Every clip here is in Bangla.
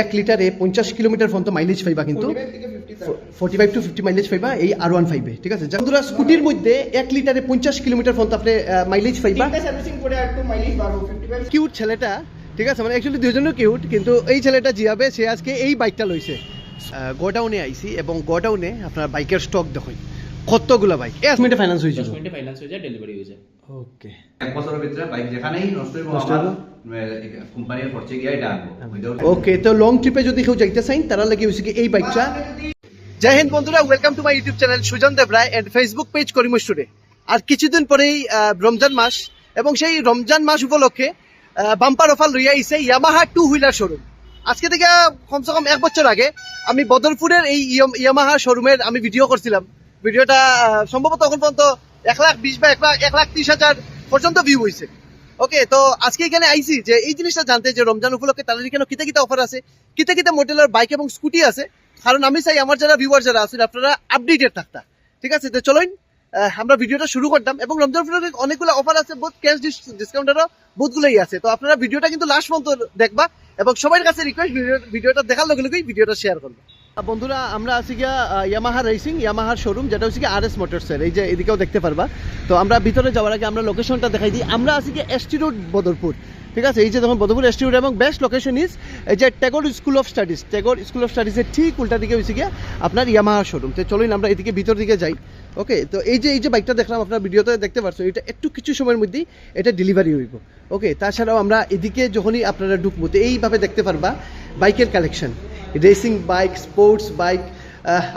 এক লিটারে পঞ্চাশ কিলোমিটার পর্যন্ত মাইলেজ পাইবা কিন্তু। 45 থেকে 50 থাকে। Forty five to fifty mileage পাইবা এই আর ওয়ান ফাইভে ঠিক আছে? বন্ধুরা স্কুটির মধ্যে এক লিটারে পঞ্চাশ কিলোমিটার পর্যন্ত আপনি মাইলেজ পাইবা। তিনটা সার্ভিসিং করে আর একটু মাইলেজ বাড়বো 55 কিউট ছেলেটা ঠিক আছে? মানে অ্যাকচুয়ালি দুজনেও কিউট কিন্তু এই ছেলেটা জিয়াবে সে আজকে এই বাইকটা লইছে। গোডাউনে আইছি এবং গোডাউনে আপনার বাইকের স্টক দেখুন। কতগুলো বাইক এক মিনিটে ফাইন্যান্স হয়েছিল ফাইন্যান্স হয়ে যায় ডেলিভারি হয়ে যায়। ওকে এক বছরের ভিতরে বাইক যেখানেই নষ্ট হইব আমার কোম্পানির খরচে গিয়ে এটা ওকে তো লং ট্রিপে যদি কেউ যাইতে চাইন তারা লাগে কি এই বাইকটা জয় হিন্দ বন্ধুরা welcome to my YouTube channel Sujan Deb Roy and Facebook page Karim studio আর কিছুদিন পরেই রমজান মাস এবং সেই রমজান মাস উপলক্ষে বাম্পার অফার লইয়া আইছে ইয়ামাহা টু হুইলার শোরুম আজকে থেকে কমসে কম এক বছর আগে আমি বদরপুরের এই ইয়ামাহা শোরুমের আমি ভিডিও করছিলাম। ভিডিওটা সম্ভবত তখন পর্যন্ত এক লাখ বিশ বা এক লাখ এক লাখ ত্রিশ হাজার পর্যন্ত ভিউ হয়েছে ওকে তো আজকে এখানে আইছি যে এই জিনিসটা জানতে যে রমজান উপলক্ষে তাদের এখানে কিতা কিতা অফার আছে, কিতা কিতা মডেলের বাইক এবং স্কুটি আছে। কারণ আমি চাই আমার যারা ভিউয়ার যারা আছেন, আপনারা আপডেটেড থাকতা। ঠিক আছে, তো চলুন আমরা ভিডিওটা শুরু করতাম এবং রমজান উপলক্ষে অনেকগুলো অফার আছে বহুত ক্যাশ ডিসকাউন্টেরও বহুতগুলোই আছে। তো আপনারা ভিডিওটা কিন্তু লাস্ট পর্যন্ত দেখবা এবং সবার কাছে রিকোয়েস্ট ভিডিওটা দেখার লগে লগেই ভিডিওটা শেয়ার করবা। বন্ধুরা, আমরা আছি গিয়া ইয়ামাহা রেসিং ইয়ামাহার শোরুম যেটা হচ্ছে কি আর এস মোটরসের এই যে এদিকেও দেখতে পারবা। তো আমরা ভিতরে যাওয়ার আগে আমরা লোকেশনটা দেখাই দিই। আমরা আছি কি এসটি রোড বদরপুর ঠিক আছে? এই যে দেখুন বদরপুর এসটি রোড এবং বেস্ট লোকেশন ইজ এই যে Tagore school of studies Tagore school of স্টাডিজের ঠিক উল্টা দিকে হয়েছে গিয়া আপনার ইয়ামাহার শোরুম তো চলুন আমরা এদিকে ভিতর দিকে যাই, ওকে? তো এই যে এই যে বাইকটা দেখলাম, আপনার ভিডিওতে দেখতে পারছ, এটা একটু কিছু সময়ের মধ্যেই এটা ডেলিভারি হইব, ওকে? তাছাড়াও আমরা এদিকে যখনই আপনারা ঢুকবো, তো এইভাবে দেখতে পারবা বাইকের collection racing bike sports bike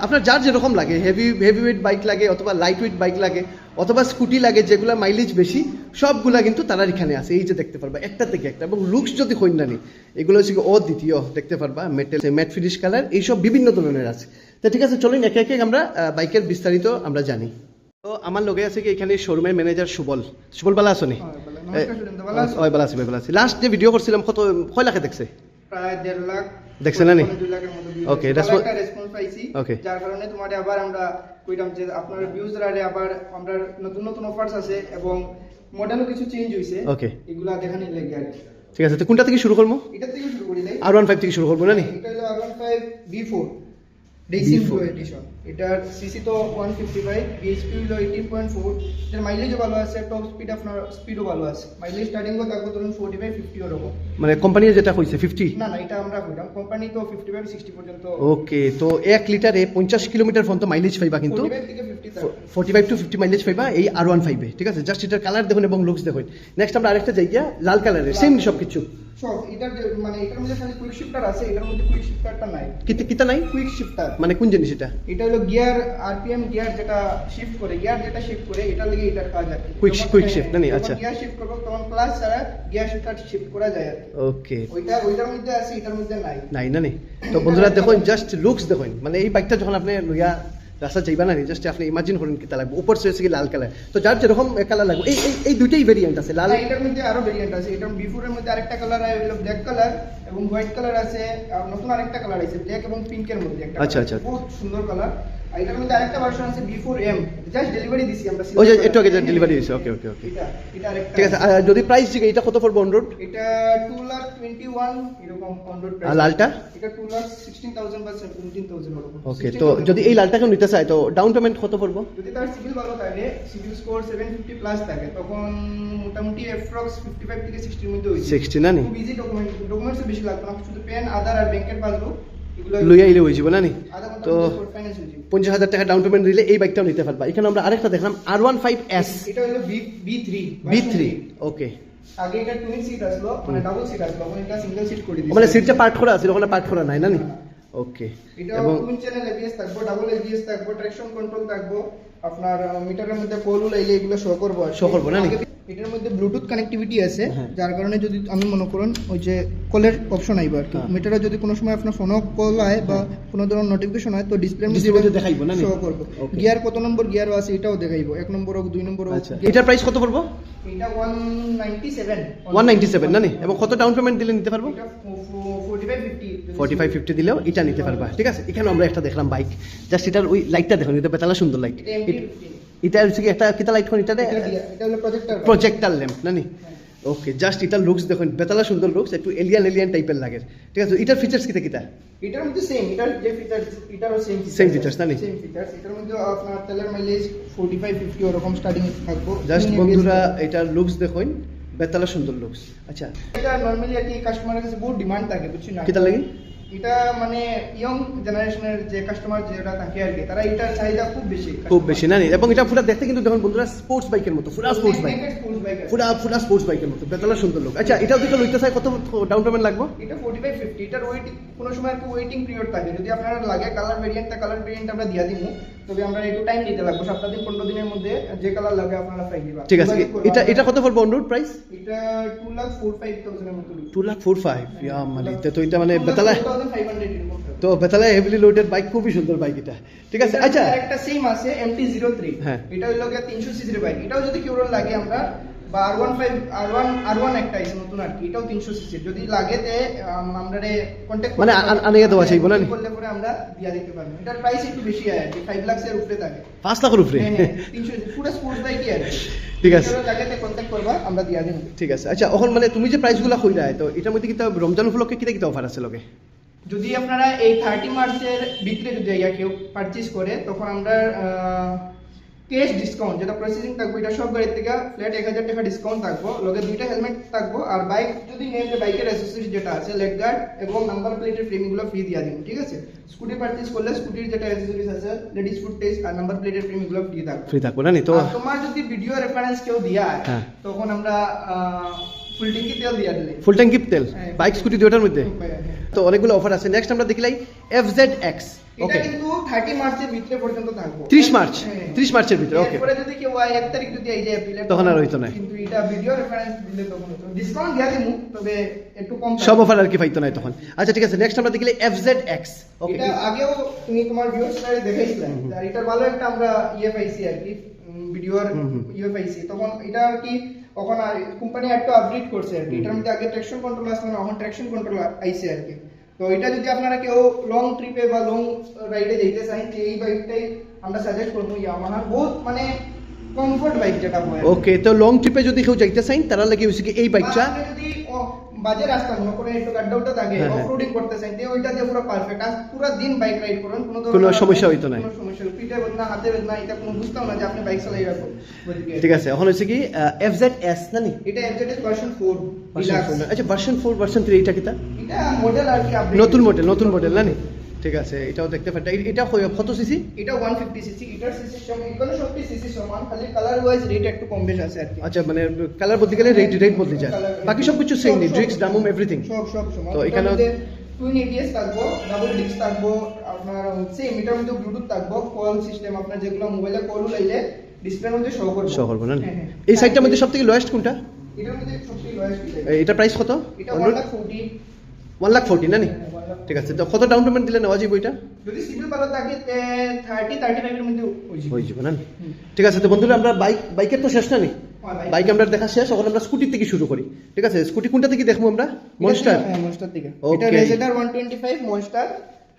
আপনার যার যেরকম লাগে হেভি হেভি ওয়েট বাইক লাগে অথবা লাইট ওয়েট বাইক লাগে অথবা স্কুটি লাগে যেগুলো মাইলেজ বেশি সবগুলা কিন্তু তারা এখানে আছে। এই যে দেখতে পারবা একটা থেকে একটা। এবং লুকস যদি কন্যানি এগুলো হচ্ছে অদ্বিতীয় দেখতে পারবা মেটেল ম্যাট ফিনিশ কালার এইসব বিভিন্ন ধরনের আছে। তো ঠিক আছে চলুন একে একে আমরা বাইকের বিস্তারিত আমরা জানি। তো আমার লগে আছে কি এখানে শোরুমের ম্যানেজার সুবল। সুবল বালা আছো নি? ভালো। নমস্কার ভালো ওই বালা আছি বালা আছি। লাস্ট যে ভিডিও করছিলাম কত কয় লাখে দেখছে? প্রায় দেড় লাখ দেখছেন না দুই লাখের মতো একটা response পাইছি. যার কারণে তোমার আবার আমরা কইলাম যে আপনার ভিউজ আবার আমরা নতুন নতুন অফার্স আছে এবং মডেলও কিছু চেঞ্জ হইছে। ওকে এগুলা দেখানি লাগে আর ঠিক আছে তো কোনটা থেকে শুরু করব? এটা থেকে শুরু করি আর ওয়ান ফাইভ থেকে শুরু করব না এটা হলো R15 B4 racing pro edition এটার সিসি তো 155 বিএইচপি হলো 18.4 এটার মাইলেজও ভালো আছে টপ স্পিড আপনার স্পিডও ভালো আছে। মাইলেজ স্টার্টিং থাকবে ধরুন 45 50 এরকম মানে কোম্পানির যেটা হয়েছে ফিফটি না না এটা আমরা কইলাম কোম্পানি তো 55 60 পর্যন্ত। ওকে তো এক লিটারে পঞ্চাশ কিলোমিটার পর্যন্ত মাইলেজ পাইবা কিন্তু। 45 থেকে 50 থাকে forty five to fifty mileage পাইবা এই আর ওয়ান ফাইভে ঠিক আছে? জাস্ট এটার কালার দেখুন এবং লুকস দেখুন। নেক্সট আমরা আরেকটা লাল কালারের সেম সব কিছু সব এটার যে- মানে এটার মধ্যে খালি কুইক শিফটার আছে এটার মধ্যে কুইক শিফটারটা নাই। কিতা কিতা নাই? কুইক শিফটার মানে কোন জিনিস এটা? এটা হলো গিয়ার আরপিএম গিয়ার যেটা শিফট করে গিয়ার যেটা শিফট করে এটা লাগে এটার কাজ আর কি। Quick- যখন- না আচ্ছা। গিয়ার শিফট করব তখন ক্লাস ছাড়া গিয়ার শিফটার শিফট করা যায় ওকে ওইটা ওইটার মধ্যে আছে এটার মধ্যে নাই। নাই না নি তো বন্ধুরা দেখুন জাস্ট লুকস দেখুন। মানে এই বাইকটা যখন আপনি লইয়া রাস্তা যাইবা না জাস্ট আপনি ইমাজিন করেন কি লাগবে উপর সে কি লাল কালার। তো যার যেরকম কালার লাগবে এই এই- দুইটাই ভেরিয়েন্ট আছে লাল আর এটার মধ্যে আরও ভেরিয়েন্ট আছে এটার বিফোর এর মধ্যে আরেকটা কালার আছে হলো ব্ল্যাক কালার এবং হোয়াইট কালার আছে আর নতুন আরেকটা কালার আছে ব্ল্যাক এবং পিঙ্কের মধ্যে একটা আচ্ছা, আচ্ছা। খুব সুন্দর কালার এটার মধ্যে আরেকটা ভার্সন আছে বিফোর এম জাস্ট ডেলিভারি দিছি আমরা ওই যে একটু আগে ডেলিভারি হয়েছে ওকে ওকে ওকে এটা আরেকটা ঠিক আছে যদি প্রাইস দিকে এটা কত পড়বে অন রোড এটা টু লাখ টোয়েন্টি ওয়ান এরকম অন রোড আর লালটা? এটা টু লাখ সিক্সটিন থাউজেন্ড বা সেভেন্টিন থাউজেন্ড ওকে তো যদি এই লালটাকেও নিতে চাই তো ডাউন পেমেন্ট কত পড়ব? যদি তার সিভিল ভালো থাকে CIBIL score seven fifty plus থাকে তখন মোটামুটি অ্যাপ্রক্স ফিফটি ফাইভ থেকে সিক্সটির মধ্যে হয়েছে 60 না নি? খুব ইজি ডকুমেন্ট ডকুমেন্টসও বেশি লাগবে না শুধু পেন আধার আর ব্যাংকের পাসবুক লইয়া ইলে হয়ে যাবে না নি? তো পঞ্চাশ হাজার টাকা ডাউন পেমেন্ট দিলে এই বাইকটাও নিতে পারবা। এখানে আমরা আরেকটা দেখলাম আর ওয়ান ফাইভ এস এটা হলো B three B three okay আগে এটা টুইন সিট আসলো মানে ডাবল সিট আসলো এখন এটা সিঙ্গেল সিট করে দিয়েছে মানে সিটটা পার্ট করা আছে ওখানে পার্ট করা নাই না নি? ওকে এটা এবং টুইন চ্যানেল এবিএস থাকব ডাবল এবিএস থাকব ট্রাকশন কন্ট্রোল থাকব। আপনার মিটারের মধ্যে কল লাইলে এগুলো শো করব কি। করব না এটার মধ্যে ব্লুটুথ কানেক্টিভিটি আছে হ্যাঁ। যার কারণে যদি আমি মনে করুন ওই যে কলের অপশন আইব আর কি। হ্যাঁ। মিটারে যদি কোনো সময় আপনার ফোনও কল হয় বা কোনো ধরনের নোটিফিকেশন হয় তো ডিসপ্লে মধ্যে দেখাইবো না? শো করব। গিয়ার কত নম্বর গিয়ারও আছে এটাও দেখাইবো। এক নম্বর হোক দুই নম্বর হোক আচ্ছা। এটার প্রাইস কত পড়ব? এটা one ninety seven one ninety seven না নি? এবং কত ডাউন পেমেন্ট দিলে নিতে পারব এটা forty five fifty forty five fifty দিলেও এটা নিতে পারবা। ঠিক আছে? এখানে আমরা একটা দেখলাম বাইক জাস্ট এটার ওই লাইটটা দেখুন এটা বেতালা সুন্দর লাইট এটা হচ্ছে কি একটা কিতা লাইট কোন? এটা প্রজেক্টর ল্যাম্প না নি ওকে জাস্ট এটার লুকস দেখুন বেতালা সুন্দর লুকস একটু এলিয়ান এলিয়ান টাইপের লাগে। ঠিক আছে? এটার ফিচার্স কিতা কিতা? এটার মধ্যে সেম এটার যে ফিচার এটারও সেম Same features, না? সেম ফিচার্স এটার মধ্যে আপনার তেলের মাইলেজ 45 50 ওরকম স্টার্টিং থাকব। জাস্ট বন্ধুরা এটার লুকস দেখুন বেতালা সুন্দর লুকস আচ্ছা। এটা নরমালি আর কি কাস্টমারের কাছে বহুত ডিমান্ড থাকে বুঝছি না? কিতা লাগে? এটা মানে ইয়ং জেনারেশনের যে কাস্টমার যেটা থাকে আর কি তারা এটার চাহিদা খুব বেশি। খুব বেশি না নি? এবং এটা পুরো দেখতে কিন্তু দেখুন বন্ধুরা স্পোর্টস বাইকের মতো পুরা স্পোর্টস বাইক পুরো পুরা পুরা স্পোর্টস বাইকের মতো বেতলা সুন্দর লোক আচ্ছা এটা দিকে লইতে চাই কত ডাউন পেমেন্ট লাগবে? এটা 45 50 এটার ওয়েট কোনো সময় একটু ওয়েটিং পিরিয়ড থাকে। যদি আপনার লাগে কালার ভেরিয়েন্ট কালার ভেরিয়েন্ট আমরা দিয়া দিব তবে আমরা একটু টাইম দিতে লাগবে। সপ্তাহ দিন 15 দিনের মধ্যে যে কালার লাগে আপনারা পাই দিবা ঠিক আছে। এটা এটা কত পড়বে অনরোড প্রাইস এটা টু লাখ 4 5000 এর মতো two lakh four five yeah তো এটা মানে বেতালা 2500 এরকম তো বেতালা হেভিলি লোডেড বাইক খুবই সুন্দর বাইক এটা। ঠিক আছে আচ্ছা। একটা সেম আছে MT03 হ্যাঁ। এটা হলো গিয়ে 300 সিসির বাইক এটাও যদি কেউ লাগে আমরা বা R15 R1 R1 একটা আছে নতুন আর কি এটাও 300 সিসির যদি লাগে তে আমরা রে কন্টাক্ট মানে আনিয়ে দেওয়া চাইব না নি? করলে পরে আমরা দিয়া দিতে পারব। এটার প্রাইস একটু বেশি হয় আর কি 5 লাখ এর উপরে থাকে। পাঁচ লাখের উপরে? হ্যাঁ, হ্যাঁ, 300 পুরো স্পোর্টস বাইকই আর ঠিক আছে। যদি লাগে তে কন্টাক্ট করবা আমরা দিয়া দিব। ঠিক আছে। আচ্ছা এখন মানে তুমি যে প্রাইসগুলো কইরা তো এটার মধ্যে কিতা রমজান উপলক্ষে কিতা কিতা অফার আছে লগে? যদি আপনারা এই থার্টি মার্চের ভিতরে যদি কেউ পারচেজ করে তখন আমরা ক্যাশ ডিসকাউন্ট যেটা প্রসেসিং থাকবে এটা সব গাড়ির থেকে ফ্ল্যাট এক হাজার টাকা ডিসকাউন্ট থাকব। লগে দুইটা হেলমেট থাকব আর বাইক যদি নেন যে বাইকের অ্যাসেসরিজ যেটা আছে লেগ গার্ড এবং নাম্বার প্লেটের ফ্রেমগুলো ফ্রি দিয়ে দিন ঠিক আছে? স্কুটি পারচেজ করলে স্কুটির যেটা অ্যাসেসরিজ আছে লেডিস ফুড টেস্ট আর নাম্বার প্লেটের ফ্রেমগুলো ফ্রি থাকবে। ফ্রি থাকব না নি তো? তোমার যদি ভিডিও রেফারেন্স কেউ দিয়া হ্যাঁ। তখন আমরা ফুল ট্যাঙ্কি তেল দিয়া দিলে। ফুল ট্যাঙ্কি তেল? হ্যাঁ। বাইক স্কুটি দুটার মধ্যে? হ্যাঁ। তো অনেকগুলো অফার আছে। নেক্সট আমরা দেখলাই এফ জেড এক্স এটা কিন্তু 30 মার্চের ভিতরে পর্যন্ত থাকব। 30 মার্চ হ্যাঁ। 30 মার্চের ভিতরে ওকে এরপরে যদি কেউ তারিখ যদি এই যে এপ্রিলে তখন আর হইতো না। কিন্তু এটা ভিডিও রেফারেন্স দিলে তখন ডিসকাউন্ট দিয়া দিমু তবে একটু কম সব অফার আর কি পাইতো নাই তখন। আচ্ছা ঠিক আছে নেক্সট আমরা দেখলে এফ জেড এক্স ওকে এটা আগেও তুমি তোমার ভিউয়ার্স লাইভে দেখাইছিলে। হুম হুম। আর এটার ভালো একটা আমরা ইয়ে পাইছি আর কি ভিডিওর। ইয়ে পাইছি। তখন এটা আর কি আর কোম্পানি একটু আপডেট করছে আর কি। এটার মধ্যে আগে ট্রাকশন কন্ট্রোল আসলে না এখন ট্রাকশন কন্ট্রোল আইছে আর কি। তো এটা যদি আপনারা কেউ লং ট্রিপে বা লং রাইডে যেতে চান যে এই বাইকটাই আমরা সাজেস্ট করব ইয়ামাহার বহুত মানে কমফোর্ট বাইক যেটা হয় ওকে তো লং ট্রিপে যদি কেউ যাইতে চাই তারা লাগে হইছে কি এই বাইকটা বা আপনি যদি ও- বাজে রাস্তা মনে করেন একটু গাড্ডা উড্ডা থাকে অফরোডিং। অফ রোডিং করতে চান তো ওইটা দিয়ে পুরো পারফেক্ট আজ পুরো দিন বাইক রাইড করুন কোনো কোনো সমস্যা হইতো না। কোনো সমস্যা। পিঠে বেদনা হাতে বেদনা এটা কোনো বুঝতাম না যে আপনি বাইক চালাই রাখো ঠিক আছে এখন হচ্ছে কি এফ জেড এস না নি এটা এফজেড ভার্সন 4 Version four আচ্ছা ভার্সন 4 ভার্সন 3 এটা কিটা এটা মডেল আর কি নতুন। মডেল নতুন মডেল না নি ঠিক আছে এটাও দেখতে পারেন এটা কত সিসি এটা 150 সিসি এটার সিসি এখানে সবটি সিসি সমান খালি কালার ওয়াইজ রেট একটু কম বেশ আছে আর কি। আচ্ছা মানে কালার বদলে গেলে রেট রেট বদলে যায় বাকি সব কিছু সেম ড্রিক্স ডামুম এভরিথিং সব সব সমান। তো মধ্যে টুইন এবিএস থাকব ডাবল ডিস্ক থাকব আপনার সেম এটার মধ্যে ব্লুটুথ থাকব কল সিস্টেম আপনার যেগুলো মোবাইলে কল লাইলে ডিসপ্লের মধ্যে শো করবে। শো করব না? হ্যাঁ, হ্যাঁ। এই সাইডটার মধ্যে সব থেকে লোয়েস্ট কোনটা? এটার মধ্যে সবচেয়ে লোয়েস্ট এটা প্রাইস কত? এটা 1 লাখ 40 ওয়ান লাখ ফোরটি না নি? হ্যাঁ, ঠিক আছে তো কত ডাউন পেমেন্ট দিলে নেওয়া যাবে ওইটা যদি সিভিল ভালো থাকে 30 35 এর মধ্যে হয়ে যাবে। না? ঠিক আছে তো বন্ধুরা আমরা বাইক বাইকের তো শেষ না নি? বাইক আমরা দেখা শেষ এখন আমরা স্কুটি থেকে শুরু করি। ঠিক আছে স্কুটি কোনটা থেকে দেখব আমরা? মনস্টার হ্যাঁ মনস্টার থেকে এটা রেজেডার 125 মনস্টার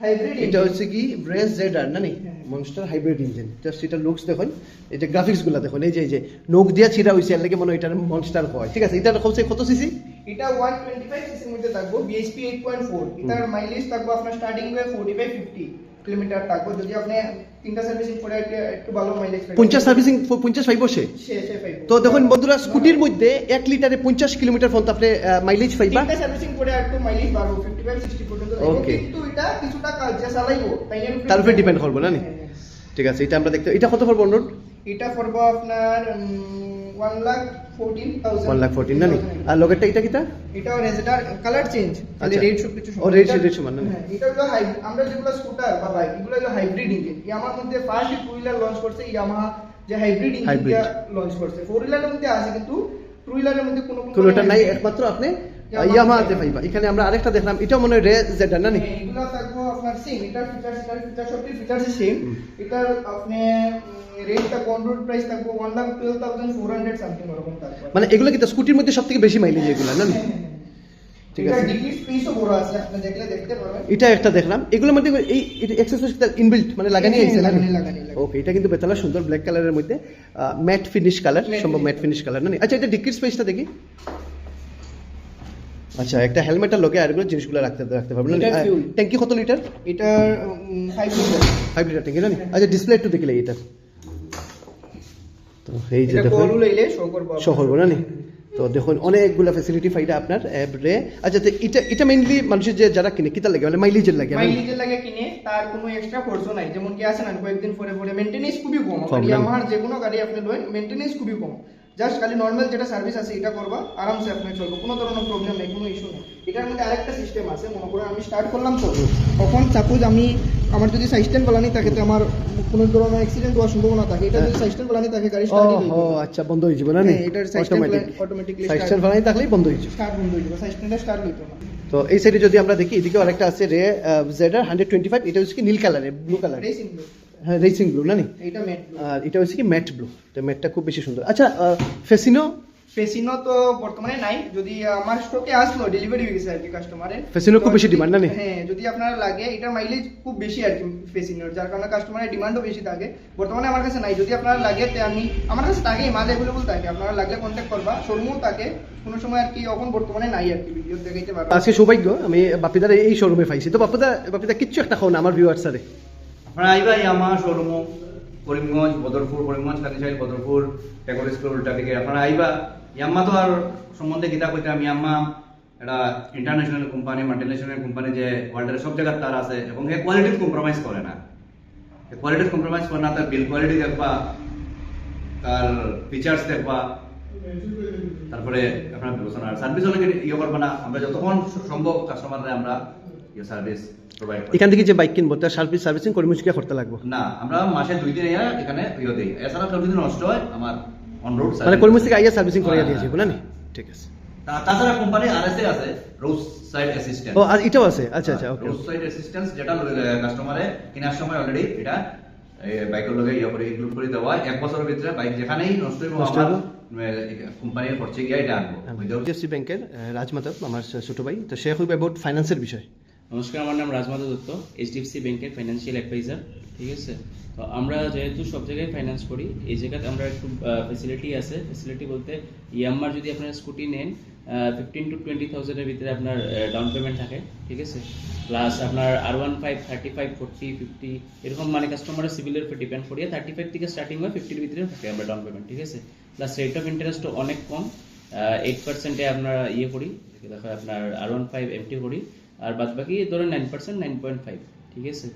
হাইব্রিড এটা হচ্ছে কি? রেস জেড আর না? নি। মনস্টার হাইব্রিড ইঞ্জিন জাস্ট এটা লুকস দেখুন এই যে গ্রাফিক্সগুলা দেখুন এই যে এই যে নোক দিয়া ছিড়া হইছে এর লাগে মনে হয় এটার মনস্টার হয়। ঠিক আছে এটা হচ্ছে কত সিসি এটা 125 সিসির মধ্যে থাকব BHP 8.4 এটার মাইলেজ থাকব আপনার স্টার্টিং এ 45 50 কিলোমিটার থাকব। যদি আপনি তিনটা সার্ভিসিং করে একটা- ভালো মাইলেজ পঞ্চাশ সার্ভিসিং পঞ্চাশ ফাইভ সে তো দেখুন বন্ধুরা স্কুটির মধ্যে এক লিটারে পঞ্চাশ কিলোমিটার পর্যন্ত আপনি মাইলেজ পাইবা। তিনটা সার্ভিসিং করে একটু মাইলেজ বাড়বো 55 60 পর্যন্ত। কিন্তু এটা কিছুটা কাজ যে চালাইবো তার উপরে করব না? হ্যাঁ, হ্যাঁ। ঠিক আছে এটা আমরা দেখতে এটা কত পড়ব অনুরোধ? এটা পড়ব আপনার 1 লাখ 14000 ওয়ান লাখ ফোরটিন না আর লগেরটা এটা কিটা? এটা রেজেটার কালার চেঞ্জ খালি রেড সব কিছু ও, রেড রেড সমান না? হ্যাঁ, এটা হলো আমরা যেগুলো স্কুটার বা বাইক এগুলো হলো হাইব্রিড ইঞ্জিন ইয়ামার মধ্যে ফার্স্ট টু হুইলার লঞ্চ করছে ইয়ামাহা যে হাইব্রিড ইঞ্জিন লঞ্চ করছে। ফোর হুইলারের মধ্যে আছে কিন্তু টু হুইলারের মধ্যে কোনো কোনোটা নাই একমাত্র আপনি পাইবা এখানে আমরা আরেকটা দেখলাম এটাও মনে হয় রে না নি হ্যাঁ, থাকব আপনার সেম ফিচার সবটি সেম। আপনি প্রাইস থাকব লাখ সামথিং থাকবে মানে এগুলো কিন্তু স্কুটির মধ্যে সব থেকে বেশি মাইলেজ এগুলো না? হ্যাঁ, হ্যাঁ, হ্যাঁ। ঠিক আছে। এটা একটা দেখলাম এগুলোর মধ্যে এই এক্সেসরিজ ইনবিল্ট মানে লাগানি হ্যাঁ, আছে লাগানি, লাগানি, লাগানি। ওকে এটা কিন্তু বেতালা সুন্দর ব্ল্যাক কালারের মধ্যে ম্যাট ফিনিশ কালার সম্ভব ম্যাট ফিনিশ কালার না আচ্ছা এটা ডিকির স্পেসটা দেখি আচ্ছা একটা হেলমেটের লগে আর এগুলো জিনিসগুলো রাখতে রাখতে পারবেন। ট্যাঙ্কি কত লিটার এটার ফাইভ লিটার ফাইভ লিটার ট্যাঙ্কি না আচ্ছা ডিসপ্লে একটু দেখলে এটা। তো এই যে লইলে শো করব না তো দেখুন অনেকগুলো ফ্যাসিলিটি ফাইটা আপনার অ্যাপরে আচ্ছা তো এটা এটা মেইনলি মানুষের যে যারা কিনে কিতা লাগে? মানে মাইলেজের লাগে? মাইলেজের লাগে কিনে তার কোনো এক্সট্রা খরচও নাই। যেমন কি আছে না কয়েকদিন পরে পরে মেনটেনেন্স খুবই কম। কম, না? যে কোনো গাড়ি আপনি লয়েন মেনটেনেন্স খুবই কম। জাস্ট খালি নর্মাল যেটা সার্ভিস আছে এটা করবা আরামসে আপনি চলবে। কোনো ধরনের প্রবলেম নেই কোনো ইস্যু নেই। এটার মধ্যে আরেকটা সিস্টেম আছে মনে করেন আমি স্টার্ট করলাম তো। তখন সাপোজ আমি আমার যদি সাইস্টেন বালানি থাকে তো আমার কোনো ধরনের অ্যাক্সিডেন্ট হওয়ার সম্ভাবনা থাকে। এটা যদি সাইস্টেন বালানি থাকে গাড়ি ও স্টার্ট হো আচ্ছা বন্ধ হয়ে যাবে না হ্যাঁ, এটার সাইস্টেন অটোমেটিক অটোমেটিকলি সাইস্টেন ফালাই থাকলেই বন্ধ হয়ে যাবে। স্টার্ট বন্ধ হয়ে যাবে সাইস্টেনটা স্টার্ট হইতো না তো এই সাইডে যদি আমরা দেখি এদিকে আরেকটা আছে রে জেডার হান্ড্রেড টোয়েন্টি ফাইভ এটা হচ্ছে কি নীল কালারের ব্লু কালার হ্যাঁ রেসিং ব্লু না আর এটা হচ্ছে কি ম্যাট ব্লু তো ম্যাটটা খুব বেশি সুন্দর। আচ্ছা ফেসিনো ফেসিনো তো বর্তমানে নাই। যদি আমার স্টকে আসলো ডেলিভারি হয়ে গেছে আর কি কাস্টমারের ফেসিনো খুব বেশি demand না হ্যাঁ যদি আপনার লাগে এটার মাইলেজ খুব বেশি আর কি ফেসিনোর যার কারণে কাস্টমারের ডিমান্ডও বেশি থাকে। বর্তমানে আমার কাছে নাই। যদি আপনার লাগে তে আমি আমার কাছে থাকে মাল অ্যাভেলেবল থাকে। আপনারা লাগলে কন্ট্যাক্ট করবা। শোরুমও থাকে। কোনো সময় আর কি এখন বর্তমানে নাই আর কি ভিডিও দেখাইতে পারব। আজকে সৌভাগ্য আমি বাপিদার এই শোরুমে পাইছি। তো বাপিদা বাপিদা কিচ্ছু একটা খাও না আমার viewer Yamaha showroom, Karimganj, Badarpur Karimganj Badarpur school আপনারা আইবা ইয়াম্মা তো আর সম্বন্ধে কইতাম ইয়াম্মা এটা ইন্টারন্যাশনাল কোম্পানি মাল্টিনেশনাল কোম্পানি যে ওয়ার্ল্ডের সব জায়গার তার আছে, এবং এই কোয়ালিটি কম্প্রোমাইজ করে না। কোয়ালিটি কম্প্রোমাইজ করে না, তার বিল কোয়ালিটি দেখবা, তার ফিচার্স দেখবা, তারপরে আপনার বিবেচনা সার্ভিস অনেক ইয়ে করবে না। আমরা যতক্ষণ সম্ভব কাস্টমাররা আমরা সার্ভিস প্রোভাইড এখান থেকে যে বাইক কিনবো তার সার্ভিস সার্ভিসিং কর্মসূচি করতে লাগবে। না আমরা মাসে দুই দিন এখানে ইয়ে দিই। এছাড়া কেউ যদি নষ্ট হয় আমার অন রোড মানে কর্মসূচি থেকে আইয়া সার্ভিসিং হ্যাঁ, দিয়েছে হ্যাঁ। নি ঠিক আছে। তাছাড়া কোম্পানি আরএসএ আছে রোড সাইড অ্যাসিস্ট্যান্ট ও আর এটাও আছে? আচ্ছা আচ্ছা ওকে রোড সাইড অ্যাসিস্ট্যান্স যেটা কাস্টমারে কেনার সময় অলরেডি এটা বাইকের লগে ইয়ে করে ইনক্লুড করে দেওয়া এক বছরের ভিতরে বাইক যেখানেই নষ্ট হইব আমার কোম্পানির খরচে গিয়ে এটা আনব। এইচডিএফসি ব্যাংকের রাজমাধব আমার ছোট ভাই। তো সে হইবে অ্যাবাউট ফাইন্যান্সের বিষয়। নমস্কার, আমার নাম রাজমাধব দত্ত এইচডিএফসি ব্যাংকের ফাইন্যান্সিয়াল অ্যাডভাইজার ঠিক আছে? তো আমরা যেহেতু সব জায়গায় ফাইন্যান্স করি, এই জায়গাতে আমরা একটু ফেসিলিটি আছে। ফেসিলিটি বলতে ইয়াম্মার যদি আপনার স্কুটি নেন ফিফটিন টু টোয়েন্টি থাউজেন্ডের ভিতরে আপনার ডাউন পেমেন্ট থাকে, ঠিক আছে? প্লাস আপনার আর one five thirty five forty fifty এরকম মানে কাস্টমারের সিভিলের উপর ডিপেন্ড করিয়ে থার্টি ফাইভ থেকে স্টার্টিং হয় ফিফটির ভিতরে থাকে আমরা ডাউন পেমেন্ট ঠিক আছে? প্লাস রেট অফ ইন্টারেস্টও অনেক কম এইট পার্সেন্টে আমরা ইয়ে করি, দেখো আপনার আর ওয়ান ফাইভ এমটি করি। আর বাদ বাকি ধরেন nine percent nine point five ঠিক আছে?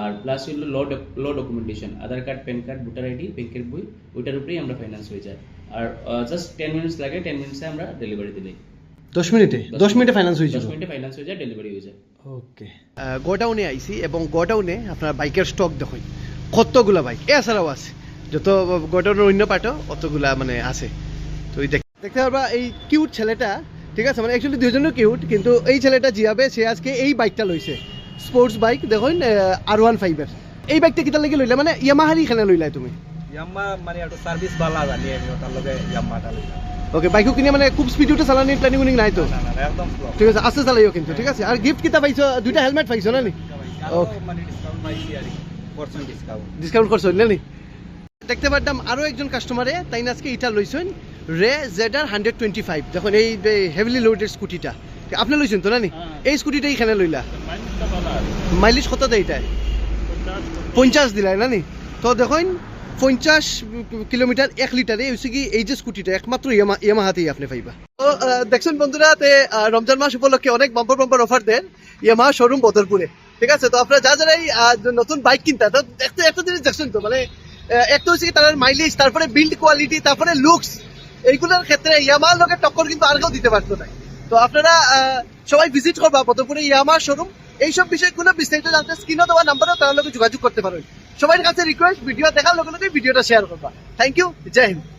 আর প্লাস হলো low low documentation Aadhaar card PAN card voter ID ব্যাংকের বই ওইটার উপরেই আমরা ফাইন্যান্স হয়ে যায়। আর জাস্ট টেন মিনিটস লাগে টেন মিনিটসে আমরা ডেলিভারি দিলেই। দশ মিনিটে? দশ মিনিটে ফাইন্যান্স হয়ে দশ মিনিটে ফাইন্যান্স হয়ে যায় ডেলিভারি হয়ে যায়। ওকে গোডাউনে আইছি এবং গোডাউনে আপনার বাইকের স্টক দেখুন কতগুলা বাইক? এছাড়াও আছে যত গোডাউনের অন্য পার্টও অতগুলা মানে আছে। তো দেখতে পারবা এই কিউট ছেলেটা ঠিক আছে? মানে অ্যাকচুয়ালি দুজনও কিউট কিন্তু এই ছেলেটা জিয়াবে সে আজকে এই বাইকটা লইছে স্পোর্টস বাইক দেখুন আর ওয়ান ফাইভের এই বাইকটা কিতা লাগি লইলা? মানে ইয়ামাহারি এখানে লইলা তুমি? ইয়াম্মা মানে একটু সার্ভিস বালা জানি আমি তার লগে ইয়াম্মাটা লইলাম ওকে বাইকও কিনে মানে খুব স্পিড উঠে চালানি প্ল্যানিং উনিং নাই তো? না না না, একদম স্লো ঠিক আছে আস্তে চালাইও কিন্তু ঠিক আছে? আর গিফট কিতা পাইছো? দুইটা হেলমেট পাইছো না নি. মানে ডিসকাউন্ট পাইছি আর পার্সেন্ট ডিসকাউন্ট ডিসকাউন্ট করছ না নি? দেখতে পারতাম আরও একজন কাস্টমারে তাই আজকে এটা লইছেন রে জেডার হান্ড্রেড টোয়েন্টি ফাইভ যখন এই হেভিলি লোডেড স্কুটিটা আপনি লইছেন তো না নি? এই স্কুটিটা এখানে লইলা। মাইলেজ কত দেয় এটা পঞ্চাশ দিলাই না নি? তো দেখুন পঞ্চাশ কিলোমিটার এক লিটারে হচ্ছে কি এই যে স্কুটিটা একমাত্র ইয়ামা ইয়ামাহাতেই আপনি পাইবা। তো দেখছেন বন্ধুরা তে রমজান মাস উপলক্ষে অনেক বাম্পার বাম্পার অফার দেন ইয়ামাহা শোরুম বদরপুরে। ঠিক আছে তো আপনারা যা যারা এই নতুন বাইক কিনতা তো একটা একটা জিনিস দেখছেন তো মানে একটা হচ্ছে কি তার মাইলেজ তারপরে বিল্ড কোয়ালিটি তারপরে লুকস এইগুলোর ক্ষেত্রে ইয়ামার লোকের টক্কর কিন্তু আর কেউ দিতে পারতো না। তো আপনারা সবাই ভিজিট করবা প্রথমপুরে ইয়ামার শোরুম এইসব বিষয়গুলো বিস্তারিত জানতে স্ক্রিনও দেওয়া নাম্বারও তার লোকে যোগাযোগ করতে পারবেন সবাই কাছে রিকোয়েস্ট ভিডিও দেখার লগে ভিডিওটা শেয়ার করবা। Thank you Joy Hind